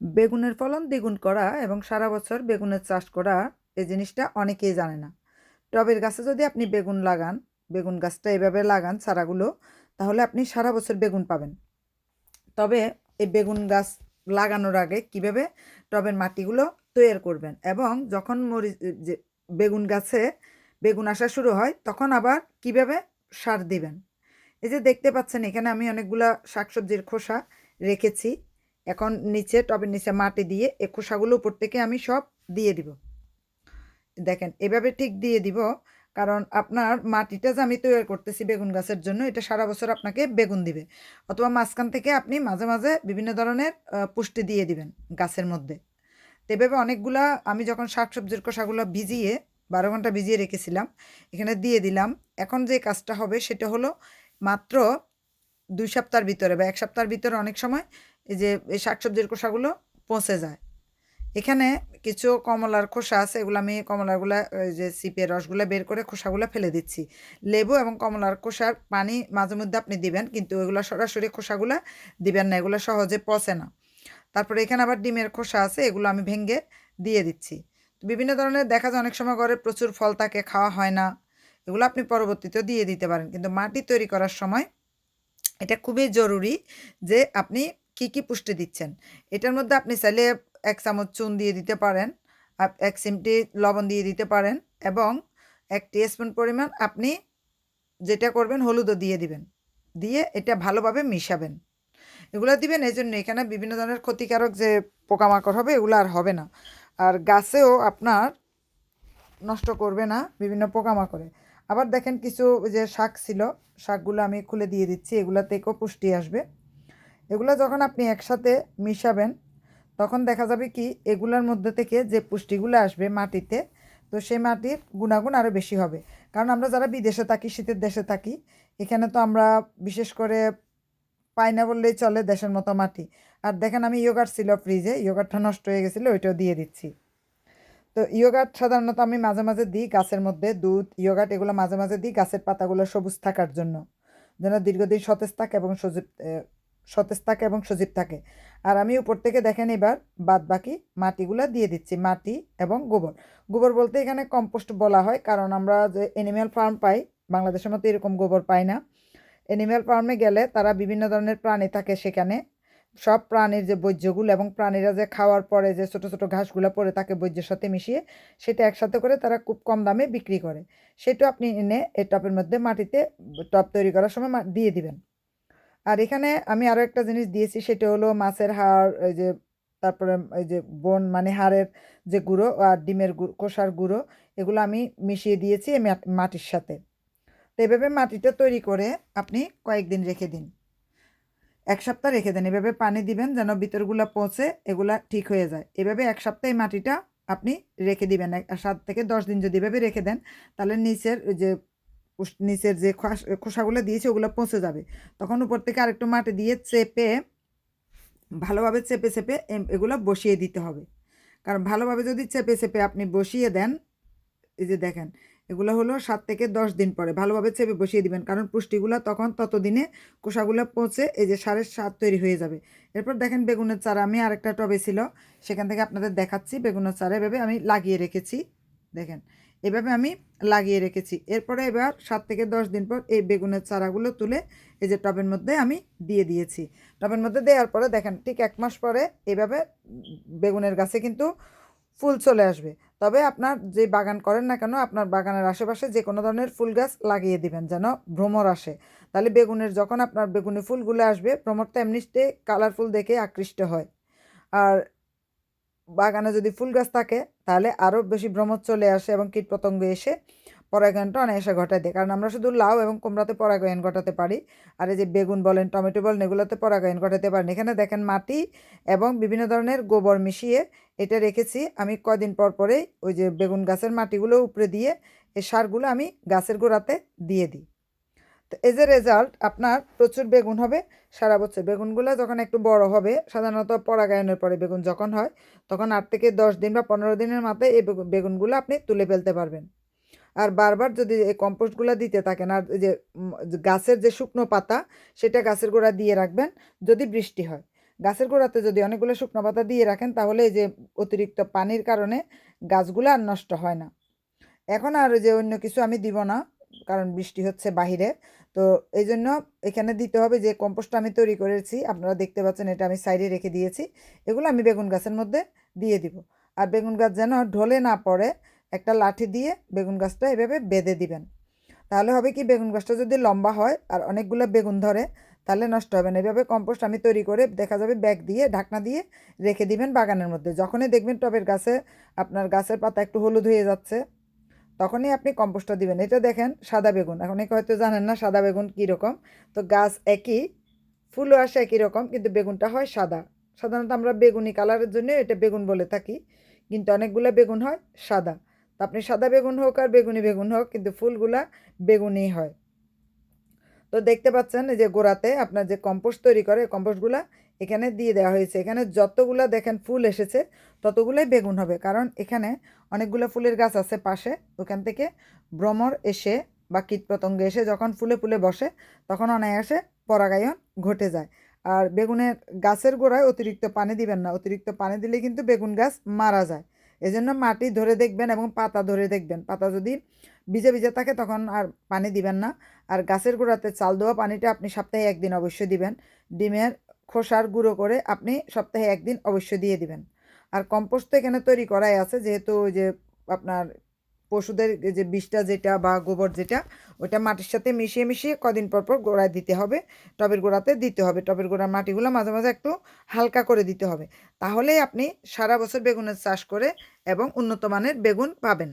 বেগুনের ফলন দ্বিগুণ করা এবং সারা বছর বেগুনের চাষ করা এই জিনিসটা অনেকেই জানে না। টবের গাছে যদি আপনি বেগুন লাগান, বেগুন গাছটা এভাবে লাগান চারাগুলো তাহলে আপনি সারা বছর বেগুন পাবেন। তবে এই বেগুন গাছ লাগানোর আগে কীভাবে টবের মাটিগুলো তৈরি করবেন এবং যখন মরিচ বেগুন গাছে বেগুন আসা শুরু হয়, তখন আবার কীভাবে সার দিবেন? এই যে দেখতে পাচ্ছেন, এখানে আমি অনেকগুলা শাকসবজির খোসা রেখেছি। এখন নিচে, টবের নিচে মাটি দিয়ে এ খোসাগুলো উপর থেকে আমি সব দিয়ে দিব। দেখেন, এভাবে ঠিক দিয়ে দিব, কারণ আপনার মাটিটা যে আমি তৈরি করতেছি বেগুন গাছের জন্য, এটা সারা বছর আপনাকে বেগুন দিবে। অথবা মাঝখান থেকে আপনি মাঝে মাঝে বিভিন্ন ধরনের পুষ্টি দিয়ে দিবেন গাছের মধ্যে। তো এভাবে অনেকগুলা আমি যখন শাকসবজির খোসাগুলো ভিজিয়ে, বারো ঘণ্টা ভিজিয়ে রেখেছিলাম, এখানে দিয়ে দিলাম। এখন যে কাজটা হবে সেটা হলো মাত্র দুই সপ্তাহের ভিতরে বা এক সপ্তাহের ভিতরে অনেক সময় এই যে, এই শাকসবজির খোসাগুলো পচে যায়। এখানে কিছু কমলার খোসা আছে, এগুলো আমি কমলারগুলা ওই যে সিপের রসগুলো বের করে খোসাগুলো ফেলে দিচ্ছি। লেবু এবং কমলার খোসার পানি মাঝে মধ্যে আপনি দিবেন, কিন্তু এগুলো সরাসরি খোসাগুলো দিবেন না, এগুলো সহজে পচে না। তারপরে এখানে আবার ডিমের খোসা আছে, এগুলো আমি ভেঙে দিয়ে দিচ্ছি। বিভিন্ন ধরনের, দেখা যায় অনেক সময় ঘরে প্রচুর ফল থাকে, খাওয়া হয় না, এগুলো আপনি পরবর্তীতেও দিয়ে দিতে পারেন। কিন্তু মাটি তৈরি করার সময় এটা খুবই জরুরি যে আপনি কি কি পুষ্টি দিচ্ছেন? এটার মধ্যে আপনি চাইলে এক চামচ চুন দিয়ে দিতে পারেন এক চিমটি লবণ দিয়ে দিতে পারেন এবং এক স্পুন পরিমাণ আপনি যেটা করবেন হলুদও দিয়ে দিবেন। দিয়ে এটা ভালোভাবে মিশাবেন। এগুলো দিবেন, এই জন্য এখানে বিভিন্ন ধরনের ক্ষতিকারক যে পোকামাকড় হবে এগুলো আর হবে না। আর গাছেও আপনার নষ্ট করবে না বিভিন্ন পোকামাকড়ে। আবার দেখেন কিছু যে শাক ছিল, শাকগুলো আমি খুলে দিয়ে দিচ্ছি এগুলো থেকেও পুষ্টি আসবে। এগুলো যখন আপনি একসাথে মিশাবেন, তখন দেখা যাবে কি এগুলোর মধ্যে থেকে যে পুষ্টিগুলো আসবে মাটিতে, তো সেই মাটির গুণাগুণ আরও বেশি হবে। কারণ আমরা যারা বিদেশে থাকি, শীতের দেশে থাকি, এখানে তো আমরা বিশেষ করে পাই না বললেই চলে দেশের মতো মাটি। আর দেখেন আমি ইয়োগার্ট ছিল ফ্রিজে ইয়োগার্টটা নষ্ট হয়ে গেছিল, ওইটাও দিয়ে দিচ্ছি। তো ইয়োগার্ট সাধারণত আমি মাঝে মাঝে দিই গাছের মধ্যে দুধ ইয়োগার্ট এগুলো মাঝে মাঝে দিই গাছের পাতাগুলো সবুজ থাকার জন্য, যেন দীর্ঘদিন সতেজ থাকে এবং সজীব সতেজ থাকে এবং সজীব থাকে। আর আমি উপর থেকে দেখেন এবার বাদ বাকি মাটিগুলো দিয়ে দিচ্ছি, মাটি এবং গোবর। গোবর বলতে এখানে কম্পোস্ট বলা হয়, কারণ আমরা যে এনিম্যাল ফার্ম পাই, বাংলাদেশের মতো এরকম গোবর পাই না। এনিম্যাল ফার্মে গেলে তারা বিভিন্ন ধরনের প্রাণী থাকে সেখানে। সব প্রাণীর যে বর্জ্যগুলো এবং প্রাণীরা যে খাওয়ার পরে যে ছোটো ছোটো ঘাসগুলো পড়ে থাকে বর্জ্যের সাথে মিশিয়ে সেটা একসাথে করে তারা খুব কম দামে বিক্রি করে। সেটা আপনি এনে এই টবের মধ্যে মাটিতে টব তৈরি করার সময় দিয়ে দিবেন। আর এখানে আমি আরও একটা জিনিস দিয়েছি, সেটা হলো মাছের হাড়, ওই যে তারপরে ওই যে বন মানে হাড়ের যে গুঁড়ো আর ডিমের গুঁড়ো কোষার গুঁড়ো, এগুলো আমি মিশিয়ে দিয়েছি মাটির সাথে। তো এভাবে মাটিটা তৈরি করে আপনি কয়েকদিন রেখে দিন। এক সপ্তাহ রেখে দেন, এভাবে পানি দিবেন যেন ভিতরগুলো পচে, এগুলা ঠিক হয়ে যায়। এভাবে এক সপ্তাহে মাটিটা আপনি রেখে দিবেন সাত থেকে দশ দিন যদি এভাবে রেখে দেন, তাহলে নিচের যে নিচের যে খোস- খোসাগুলো দিয়েছে, ওগুলো পচে যাবে। তখন উপর থেকে আরেকটু মাটি দিয়ে চেপে, ভালোভাবে চেপে চেপে এগুলো বসিয়ে দিতে হবে। কারণ ভালোভাবে যদি চেপে চেপে আপনি বসিয়ে দেন, এই যে দেখেন, এগুলো হলো সাত থেকে দশ দিন পরে। ভালোভাবে চেপে বসিয়ে দিবেন, কারণ পুষ্টিগুলো তখন ততদিনে কোষাগুলো পচে এই যে সারের স্বাদ তৈরি হয়ে যাবে। এরপর দেখেন বেগুনের চারা, আমি আরেকটা টবে ছিল, সেখান থেকে আপনাদের দেখাচ্ছি বেগুনের চারা। এভাবে আমি লাগিয়ে রেখেছি, দেখেন। এভাবে আমি লাগিয়ে রেখেছি। এরপরে এবার সাত থেকে দশ দিন পর এই বেগুনের চারাগুলো তুলে এই যে টবের মধ্যে আমি দিয়ে দিয়েছি। টবের মধ্যে দেওয়ার পরে দেখেন, ঠিক এক মাস পরে এভাবে বেগুনের গাছে কিন্তু ফুল চলে আসবে। তবে আপনার যে বাগান করেন না কেন, আপনার বাগানের আশেপাশে যে কোনো ধরনের ফুল গাছ লাগিয়ে দিবেন যেন ভ্রমর আসে। তাহলে বেগুনের যখন আপনার বেগুনি ফুলগুলো আসবে, ভ্রমর তো এমনিতে কালারফুল দেখে আকৃষ্ট হয়। আর বাগানে যদি ফুল গাছ থাকে, তাহলে আরও বেশি ভ্রমণ চলে আসে এবং কীটপতঙ্গ এসে পরাগায়নটা অনায়াসে ঘটায় দেয়। কারণ আমরা শুধু লাউ এবং কুমড়াতে পরাগায়ন ঘটাতে পারি, আর এই যে বেগুন বলেন, টমেটো বলেন, এগুলোতে পরাগায়ন ঘটাতে পারেন। এখানে দেখেন মাটি এবং বিভিন্ন ধরনের গোবর মিশিয়ে এটা রেখেছি। আমি কয়দিন পর পরেই ওই যে বেগুন গাছের মাটিগুলো উপরে দিয়ে এই সারগুলো আমি গাছের গোড়াতে দিয়ে দিই। তো এজ এ রেজাল্ট আপনার প্রচুর বেগুন হবে সারা বছর। বেগুনগুলো যখন একটু বড় হবে, সাধারণত পরাগায়নের পরে বেগুন যখন হয়, তখন আট থেকে দশ দিন বা পনেরো দিনের মাথায় এই বেগুন- বেগুনগুলো আপনি তুলে ফেলতে পারবেন। আর বারবার যদি এই কম্পোস্টগুলো দিতে থাকেন, আর যে গাছের যে শুকনো পাতা, সেটা গাছের গোড়া দিয়ে রাখবেন যদি বৃষ্টি হয়। গাছের গোড়াতে যদি অনেকগুলো শুকনো পাতা দিয়ে রাখেন, তাহলে এই যে অতিরিক্ত পানির কারণে গাছগুলো আর নষ্ট হয় না। এখন আর যে অন্য কিছু আমি দিব না। কারণ বৃষ্টি হচ্ছে বাহিরে। তো এই জন্য এখানে দিতে হবে যে কম্পোস্টটা আমি তৈরি করেছি, আপনারা দেখতে পাচ্ছেন এটা আমি সাইডে রেখে দিয়েছি, এগুলো আমি বেগুন গাছের মধ্যে দিয়ে দিব। আর বেগুন গাছ যেন ঢলে না পড়ে, একটা লাঠি দিয়ে বেগুন গাছটা এভাবে বেঁধে দিবেন। তাহলে হবে কি, বেগুন গাছটা যদি লম্বা হয় আর অনেকগুলো বেগুন ধরে, তাহলে নষ্ট হবে না। এভাবে কম্পোস্ট আমি তৈরি করে দেখা যাবে ব্যাগ দিয়ে, ঢাকনা দিয়ে রেখে দিবেন বাগানের মধ্যে। যখনই দেখবেন টবের গাছে, আপনার গাছের পাতা একটু হলুদ হয়ে যাচ্ছে তখনই আপনি কম্পোস্টটা দিবেন। এটা দেখেন, সাদা বেগুন। এখন অনেকে হয়তো জানেন না সাদা বেগুন কীরকম। তো গাছ একই, ফুলও আসে একই রকম, কিন্তু বেগুনটা হয় সাদা। সাধারণত আমরা বেগুনি কালারের জন্য এটা বেগুন বলে থাকি, কিন্তু অনেকগুলো বেগুন হয় সাদা। তো আপনি সাদা বেগুন হোক আর বেগুনি বেগুন হোক, কিন্তু ফুলগুলা বেগুনি হয়। তো দেখতে পাচ্ছেন যে গোড়াতে আপনার যে কম্পোস্ট তৈরি করে কম্পোস্টগুলা এখানে দিয়ে দেওয়া হয়েছে। এখানে যতগুলো দেখেন ফুল এসেছে, ততগুলোই বেগুন হবে। কারণ এখানে অনেকগুলো ফুলের গাছ আছে পাশে, ওখান থেকে ভ্রমর এসে বা কীটপতঙ্গ এসে যখন ফুলে ফুলে বসে, তখন অনায়াসে পরাগায়ন ঘটে যায়। আর বেগুনের গাছের গোড়ায় অতিরিক্ত পানি দিবেন না। অতিরিক্ত পানি দিলে কিন্তু বেগুন গাছ মারা যায়। এজন্য মাটি ধরে দেখবেন এবং পাতা ধরে দেখবেন। পাতা যদি ভিজে ভিজে থাকে তখন আর পানি দিবেন না। আর গাছের গোড়াতে চাল দেওয়া পানিটা আপনি সপ্তাহে একদিন অবশ্যই দিবেন। ডিমের খোসার গুঁড়ো করে আপনি সপ্তাহে একদিন অবশ্যই দিয়ে দিবেন। আর কম্পোস্ট তো এখানে তৈরি করাই আছে, যেহেতু ওই যে আপনার পশুদের যে বিষটা যেটা বা গোবর যেটা ওটা মাটির সাথে মিশিয়ে মিশিয়ে কদিন পর পর গোড়ায় দিতে হবে। টবের গোড়াতে দিতে হবে, টবের গোড়ার মাটিগুলো মাঝে মাঝে একটু হালকা করে দিতে হবে। তাহলেই আপনি সারা বছর বেগুনের চাষ করে এবং উন্নত মানের বেগুন পাবেন।